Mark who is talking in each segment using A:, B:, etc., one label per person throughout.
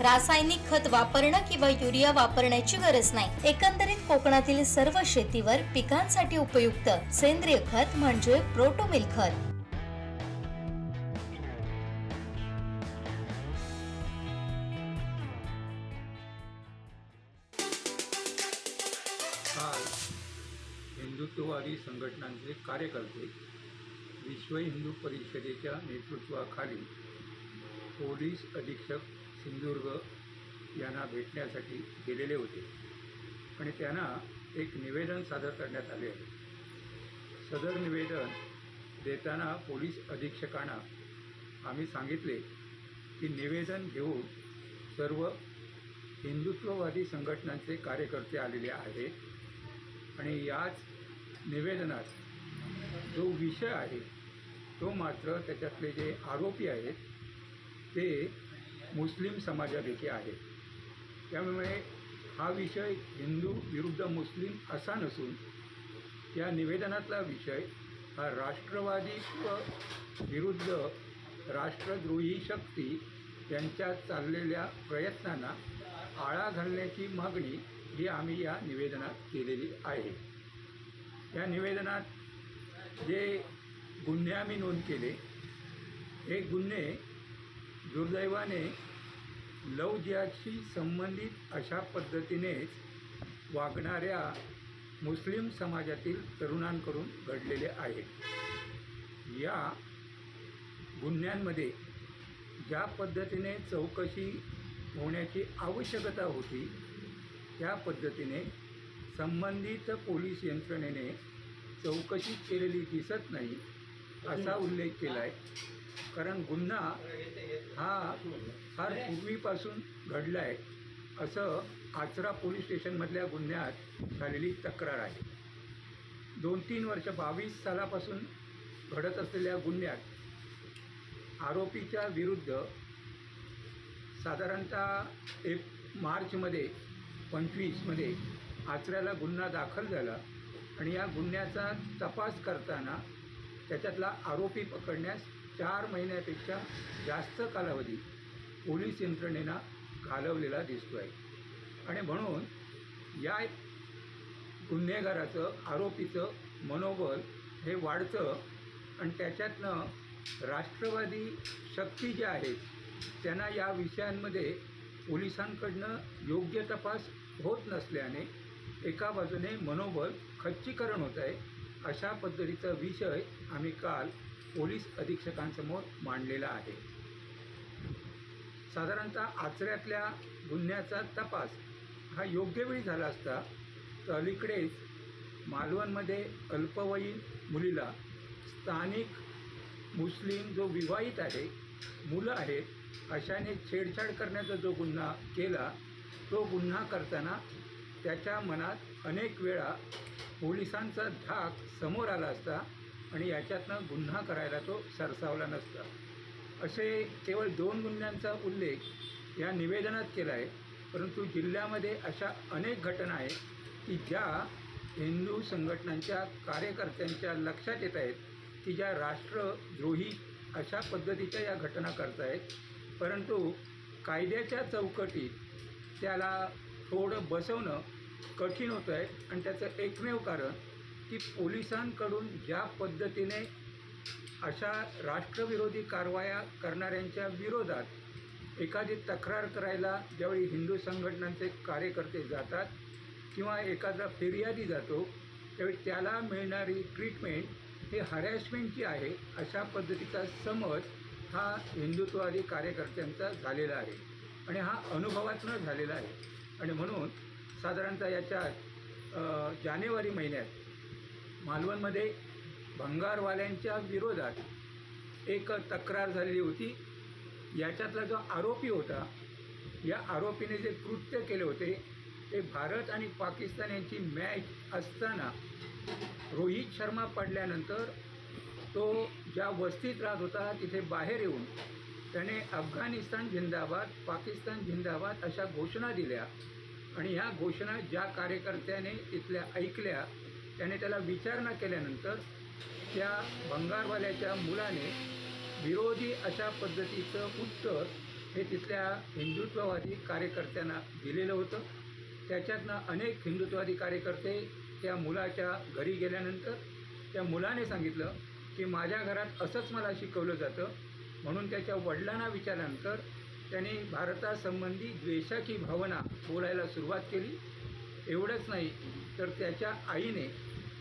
A: रासायनिक खत वापरणं किंवा युरिया वापरण्याची गरज नाही. एकंदरीत कोकणातील सर्व शेतीवर पिकांसाठी उपयुक्त सेंद्रिय खत म्हणजे प्रोटोमिल खत.
B: हिंदुत्ववादी संघटनांचे कार्यकर्ते विश्व हिंदू परिषदेच्या नेतृत्वाखाली पोलीस अधीक्षक सिंधुदुर्ग यांना भेटण्यासाठी गेलेले होते. आणि त्यांना एक निवेदन सादर करण्यात आले आहे सदर निवेदन देताना पोलीस अधीक्षकांना आम्ही सांगितले की निवेदन घेऊन सर्व हिंदुत्ववादी संघटनांचे कार्यकर्ते आलेले आहेत आणि याच निवेदनात जो विषय आहे तो मात्र त्याच्यातले जे आरोपी आहेत ते मुस्लिम समाजापैकी आहे. त्यामुळे हा विषय हिंदू विरुद्ध मुस्लिम असा नसून या निवेदनातला विषय हा राष्ट्रवादी विरुद्ध राष्ट्रद्रोही शक्ती यांच्या चाललेल्या प्रयत्नांना आळा घालण्याची मागणी ही आम्ही या निवेदनात केलेली आहे. या निवेदनात जे गुन्हे आम्ही नोंद केले हे गुन्हे दुर्दैवाने लव जिहादशी संबंधित अशा पद्धतीनेच वागणाऱ्या मुस्लिम समाजातील तरुणांकडून घडलेले आहेत या गुन्ह्यांमध्ये ज्या पद्धतीने चौकशी होण्याची आवश्यकता होती त्या पद्धतीने संबंधित पोलीस यंत्रणेने चौकशी केलेली दिसत नाही असा उल्लेख केला आहे कारण गुन्हा हा फार पूर्वीपासून घडला आहे असं आचरा पोलीस स्टेशनमधल्या गुन्ह्यात झालेली तक्रार आहे. दोन तीन वर्ष बावीस सालापासून घडत असलेल्या गुन्ह्यात आरोपीच्या विरुद्ध साधारणतः एक मार्चमध्ये पंचवीसमध्ये आचऱ्याला गुन्हा दाखल झाला आणि या गुन्ह्याचा तपास करताना त्याच्यातला आरोपी पकडण्यास चार महिन्यापेक्षा जास्त कालावधी पोलीस यंत्रणेनं घालवलेला दिसतो आहे आणि म्हणून या गुन्हेगाराचं आरोपीचं मनोबल हे वाढतं आणि त्याच्यातनं राष्ट्रवादी शक्ती ज्या आहेत त्यांना या विषयांमध्ये पोलिसांकडनं योग्य तपास होत नसल्याने एका बाजूने मनोबल खच्चीकरण होत आहे अशा पद्धतीचा विषय आम्ही काल पोलीस अधीक्षकांसमोर मांडलेला आहे. साधारणतः आचऱ्यातल्या गुन्ह्याचा तपास हा योग्य वेळी झाला असता तर अलीकडेच मालवणमध्ये अल्पवयीन मुलीला स्थानिक मुस्लिम जो विवाहित आहे मुलं आहेत अशाने छेडछाड करण्याचा जो गुन्हा केला तो गुन्हा करताना त्याच्या मनात अनेक वेळा पोलिसांचा धाक समोर आला असता आणि याच्यातनं गुन्हा करायला तो सरसावला नसता. असे केवळ दोन गुन्ह्यांचा उल्लेख या निवेदनात केला आहे. परंतु जिल्ह्यामध्ये अशा अनेक घटना आहेत की ज्या हिंदू संघटनांच्या कार्यकर्त्यांच्या लक्षात येत आहेत की ज्या राष्ट्रद्रोही अशा पद्धतीच्या या घटना करत आहेत परंतु कायद्याच्या चौकटीत त्याला थोडं बसवणं कठीण होतं आहे आणि त्याचं एकमेव कारण की पोलिसांकडून ज्या पद्धतीने अशा राष्ट्रविरोधी कारवाया करणाऱ्यांच्या विरोधात एखादी तक्रार करायला ज्यावेळी हिंदू संघटनांचे कार्यकर्ते जातात किंवा एखादा फिर्यादी जातो त्यावेळी त्याला मिळणारी ट्रीटमेंट ही हरॅसमेंटची आहे अशा पद्धतीचा समज हा हिंदुत्ववादी कार्यकर्त्यांचा झालेला आहे आणि हा अनुभवातून झालेला आहे. आणि म्हणून साधारणतः याच्या जानेवारी महिन्यात मालवणमध्ये भंगारवाल्यांच्या विरोधात एक तक्रार झालेली होती. याच्यातला जो आरोपी होता या आरोपीने जे कृत्य केले होते ते भारत आणि पाकिस्तान यांची मॅच असताना रोहित शर्मा पडल्यानंतर तो ज्या वस्तीत राहत होता तिथे बाहेर येऊन त्याने अफगाणिस्तान जिंदाबाद पाकिस्तान जिंदाबाद अशा घोषणा दिल्या. आणि ह्या घोषणा ज्या कार्यकर्त्याने तिथल्या ऐकल्या त्याने त्याला विचारणा केल्यानंतर त्या भंगारवाल्याच्या मुलाने विरोधी अशा पद्धतीचं उत्तर हे तिथल्या हिंदुत्ववादी कार्यकर्त्यांना दिलेलं होतं. त्याच्यातनं अनेक हिंदुत्ववादी कार्यकर्ते त्या मुलाच्या घरी गेल्यानंतर त्या मुलाने सांगितलं की माझ्या घरात असंच मला शिकवलं जातं. म्हणून त्याच्या वडिलांना विचारल्यानंतर त्यांनी भारतासंबंधी द्वेषाची भावना बोलायला सुरुवात केली. एवढंच नाही तर त्याच्या आईने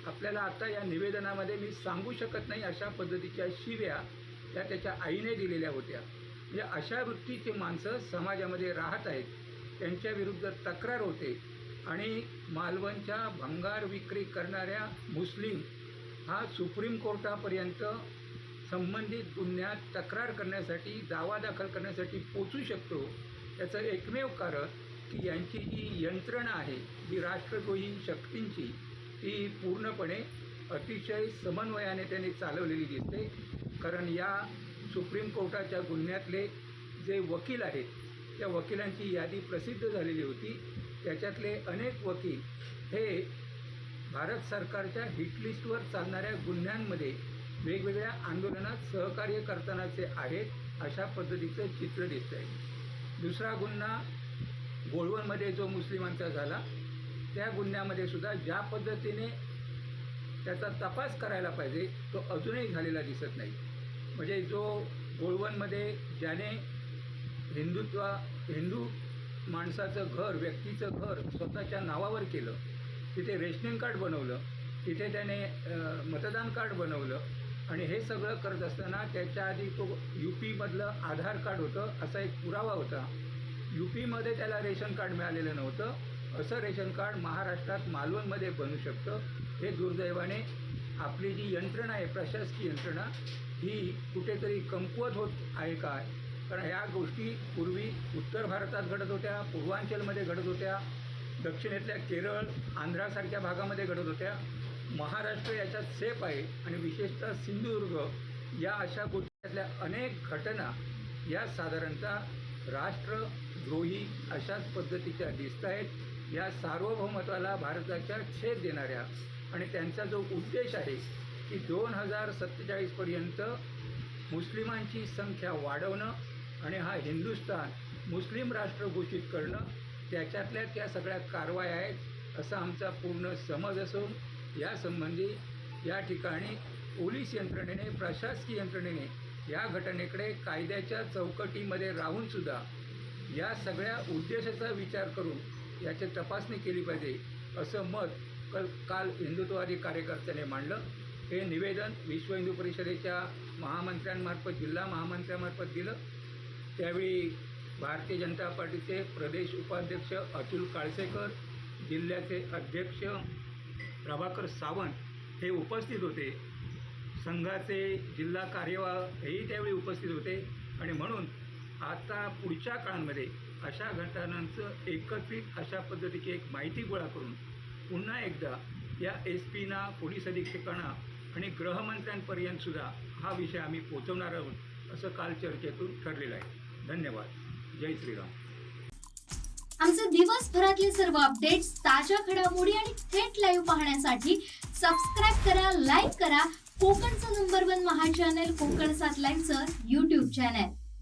B: आपल्याला आता या निवेदनामध्ये मी सांगू शकत नाही अशा पद्धतीच्या शिव्या त्या त्याच्या आईने दिलेल्या होत्या. म्हणजे अशा वृत्तीची माणसं समाजामध्ये राहत आहेत. त्यांच्याविरुद्ध तक्रार होते. आणि मालवणच्या भंगार विक्री करणाऱ्या मुस्लिम हा सुप्रीम कोर्टापर्यंत संबंधित गुन्ह्यात तक्रार करण्यासाठी दावा दाखल करण्यासाठी पोचू शकतो. याचं एकमेव कारण की यांची जी यंत्रणा आहे जी राष्ट्रद्रोही शक्तींची ती पूर्णपणे अतिशय समन्वयाने त्यांनी चालवलेली दिसते. कारण या सुप्रीम कोर्टाच्या गुन्ह्यातले जे वकील आहेत त्या वकिलांची यादी प्रसिद्ध झालेली होती. त्याच्यातले अनेक वकील हे भारत सरकारच्या हिटलिस्टवर चालणाऱ्या गुन्ह्यांमध्ये वेगवेगळ्या आंदोलनात सहकार्य करतानाचे आहेत अशा पद्धतीचं चित्र दिसतं आहे दुसरा गुन्हा गोळवणमध्ये जो मुस्लिमांचा झाला त्या गुन्ह्यामध्ये सुद्धा ज्या पद्धतीने त्याचा तपास करायला पाहिजे तो अजूनही झालेला दिसत नाही. म्हणजे जो गोळवणमध्ये ज्याने हिंदुत्व हिंदू माणसाचं घर व्यक्तीचं घर स्वतःच्या नावावर केलं तिथे रेशनिंग कार्ड बनवलं तिथे त्याने मतदान कार्ड बनवलं आणि हे सगळं करत असताना त्याच्या आधी तो यू पीमधलं आधार कार्ड होतं असा एक पुरावा होता. यू पीमध्ये त्याला रेशन कार्ड मिळालेलं नव्हतं. असं रेशन कार्ड महाराष्ट्रात मालवणमध्ये बनू शकतं. हे दुर्दैवाने आपली जी यंत्रणा आहे प्रशासकीय यंत्रणा ही कुठेतरी कमकुवत होत आहे काय कारण ह्या गोष्टी पूर्वी उत्तर भारतात घडत होत्या पूर्वांचलमध्ये घडत होत्या दक्षिणेतल्या केरळ आंध्रासारख्या भागामध्ये घडत होत्या. महाराष्ट्र याच्यात सेफ आहे आणि विशेषतः सिंधुदुर्ग या अशा गोष्टीतल्या अनेक घटना या साधारणतः राष्ट्रद्रोही अशाच पद्धतीच्या दिसत आहेत या सार्वभौमत्वाला भारताच्या छेद देणाऱ्या आणि त्यांचा जो उद्देश आहे की दोन हजार सत्तेचाळीसपर्यंत मुस्लिमांची संख्या वाढवणं आणि हा हिंदुस्थान मुस्लिम राष्ट्र घोषित करणं त्याच्यातल्या त्या सगळ्या कारवाया आहेत असा आमचा पूर्ण समज असून यासंबंधी या ठिकाणी पोलीस यंत्रणेने प्रशासकीय यंत्रणेने या घटनेकडे कायद्याच्या चौकटीमध्ये राहूनसुद्धा या सगळ्या उद्देशाचा विचार करून याची तपासणी केली पाहिजे. असं मत कल काल हिंदुत्ववादी कार्यकर्त्याने मांडलं. हे निवेदन विश्व हिंदू परिषदेच्या महामंत्र्यांमार्फत जिल्हा महामंत्र्यांमार्फत दिलं. त्यावेळी भारतीय जनता पार्टीचे प्रदेश उपाध्यक्ष अतुल काळसेकर जिल्ह्याचे अध्यक्ष प्रभाकर सावंत हे उपस्थित होते. संघाचे जिल्हा कार्यवाह हेही त्यावेळी उपस्थित होते. आणि म्हणून आता पुढच्या काळामध्ये अशा घटनांचं एकत्रित अशा पद्धतीची एक माहिती गोळा करून पुन्हा एकदा या एस पीना पोलीस अधीक्षकांना आणि गृहमंत्र्यांपर्यंत सुद्धा हा विषय आम्ही पोचवणार आहोत असं काल चर्चेतून ठरलेलं आहे. धन्यवाद. जय श्रीराम.
C: आमचे दिवसभरातले सर्व अपडेट्स ताज्या घडामोडी आणि थेट लाईव्ह पाहण्यासाठी सबस्क्राईब करा लाईक करा. कोकणचं number one Maha channel Kokan सात लाईव्हचं युट्यूब चॅनल